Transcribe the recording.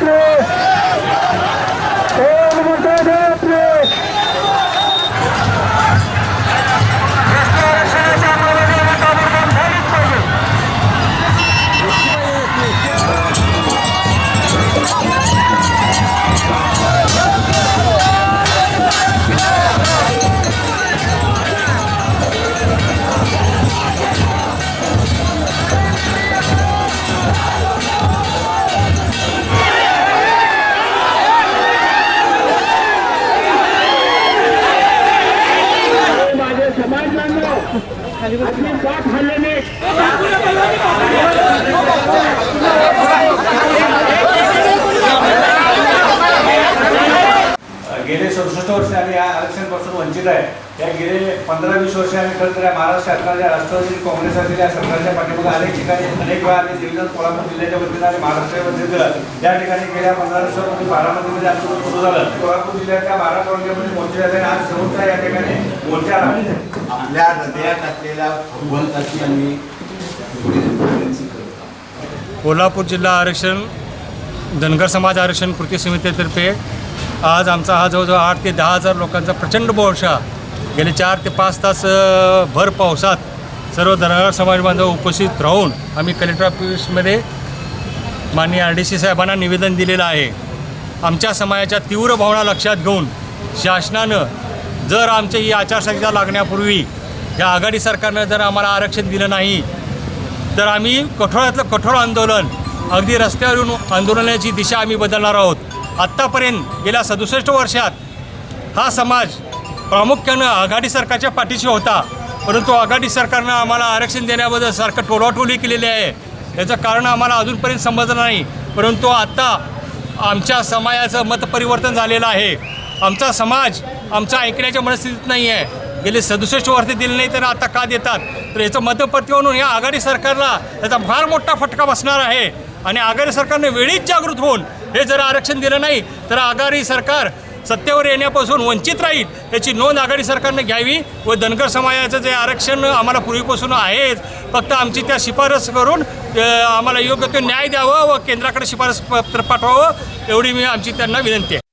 Mestre! समाज बांधव अपनी बात हल्ले में. सदुसष्ट वर्ष आम्ही या आरक्षणापासून वंचित आहे. या गेले पंधरा वीस वर्ष आम्ही खरं तर या महाराष्ट्र सरकारच्या राष्ट्रवादी काँग्रेस असेल या सरकारच्या पाठीमागे अनेक ठिकाणी अनेक वेळा आम्ही दिल्ली कोल्हापूर जिल्ह्याच्या वतीनं आणि महाराष्ट्राच्या वतीनं या ठिकाणी गेल्या पंधरा वर्षामध्ये बारामतीमध्ये आमचं सुरू झालं. कोल्हापूर जिल्ह्याच्या बारा तालुक्यामध्ये मोर्चे झाले आणि आज शेवटचा या ठिकाणी मोर्चा आपल्या हृदयात असलेल्या भगवंताची आम्ही. कोल्हापूर जिल्हा आरक्षण धनगर समाज आरक्षण कृती समितीतर्फे आज आमचा हा जवळजवळ आठ ते दहा हजार लोकांचा प्रचंड मोर्चा गेले चार ते पाच तास भर पावसात सर्व धनगर समाज बांधव उपस्थित राहून आम्ही कलेक्टर ऑफिसमध्ये माननीय आर डी सी साहेबांना निवेदन दिलेलं आहे. आमच्या समाजाच्या तीव्र भावना लक्षात घेऊन शासनानं जर आमच्या ही आचारसंहिता लागण्यापूर्वी या आघाडी सरकारनं जर आम्हाला आरक्षण दिलं नाही तर आम्ही कठोरातलं कठोर आंदोलन अगदी रस्त्यावरून आंदोलनाची दिशा आम्ही बदलणार आहोत. आत्तापर्यंत गेल्या सदुसष्ट वर्षात हा समाज प्रामुख्यानं आघाडी सरकारच्या पाठीशी होता. परंतु आघाडी सरकारनं आम्हाला आरक्षण देण्याबद्दल सारखं टोलाटोली केलेली आहे. याचं कारण आम्हाला अजूनपर्यंत समजलं नाही. परंतु आत्ता आमच्या समाजाचं मतपरिवर्तन झालेलं आहे. आमचा समाज आमचा ऐकण्याच्या मनस्थितीत नाही आहे गेले सदुसष्ट वर्ष दिले नाही तर आता का देतात? तर याचं मतपरिवर्तन म्हणून या आघाडी सरकारला त्याचा फार मोठा फटका बसणार आहे. आणि आघाडी सरकारने वेळीच जागृत होऊन हे जर आरक्षण दिलं नाही तर आघाडी सरकार सत्तेवर येण्यापासून वंचित राहील याची नोंद आघाडी सरकारने घ्यावी व धनगर समाजाचं जे आरक्षण आम्हाला पूर्वीपासून आहेच फक्त आमची त्या शिफारस करून आम्हाला योग्य तो न्याय द्यावं व केंद्राकडे शिफारस पत्र पाठवावं एवढी मी आमची त्यांना विनंती आहे.